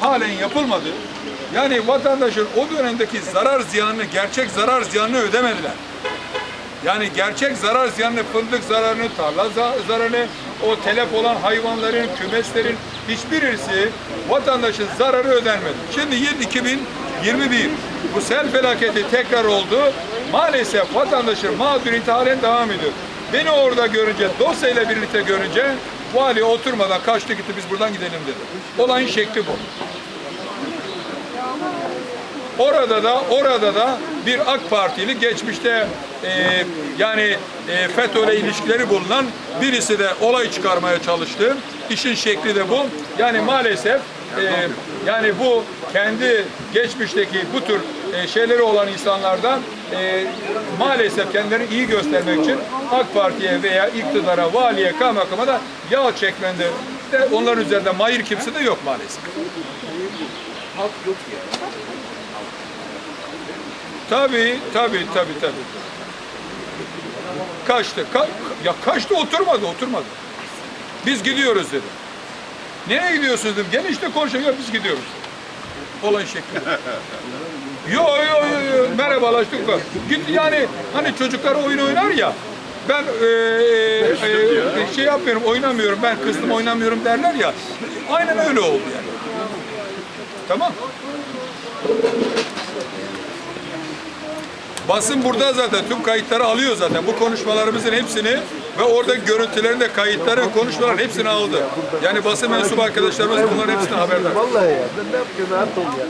halen yapılmadı. Yani vatandaşın o dönemdeki zarar ziyanını, gerçek zarar ziyanını ödemediler. Yani gerçek zarar ziyanını, fındık zararını, tarla za- zararını, o telef olan hayvanların, kümeslerin hiçbirisi vatandaşın zararı ödenmedi. Şimdi yıl 2021 bu sel felaketi tekrar oldu. Maalesef vatandaşın mağduriyeti halen devam ediyor. Beni orada görünce, dosyayla birlikte görünce vali oturmadan kaçtı gitti biz buradan gidelim dedi. Olayın şekli bu. Orada da orada da bir AK Partili geçmişte e, yani e, FETÖ'yle ilişkileri bulunan birisi de olay çıkarmaya çalıştı. İşin şekli de bu. Yani maalesef e, yani bu kendi geçmişteki bu tür e, şeyleri olan insanlardan e, maalesef kendilerini iyi göstermek için AK Parti'ye veya iktidara, valiye, kaymakama da yağ çekmende de onların üzerinde mayır kimse de yok maalesef. Tabii, tabii, tabii, tabii. Kaçtı. Ka- ya kaçtı oturmadı, oturmadı. Biz gidiyoruz dedi. Nereye gidiyorsunuz dedim. Gene işte. Ya biz gidiyoruz. Olan şekli. Yo yo yo yo. Merhabalaştık. da. Git yani hani çocuklar oyun oynar ya. Ben e, e, e, şey yapmıyorum, oynamıyorum. Ben kızdım oynamıyorum derler ya. Aynen öyle oldu yani. Tamam. Basın burada zaten tüm kayıtları alıyor zaten. Bu konuşmalarımızın hepsini ve orada görüntülerin de kayıtları ve konuşmaların hepsini aldı. Yani basın mensubu arkadaşlarımız bunların hepsinden haberdar. Vallahi ya. Ben ne yapayım? Rahat ol ya.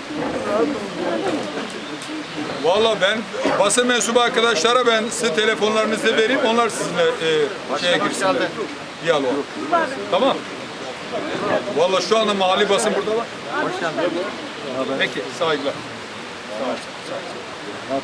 Valla ben basın mensubu arkadaşlara ben size telefonlarınızı vereyim. Onlar sizinle e, şeye girsinler. Diyalog. Tamam. Valla şu anda mahalli basın burada var. Peki saygılar. Sağ ol.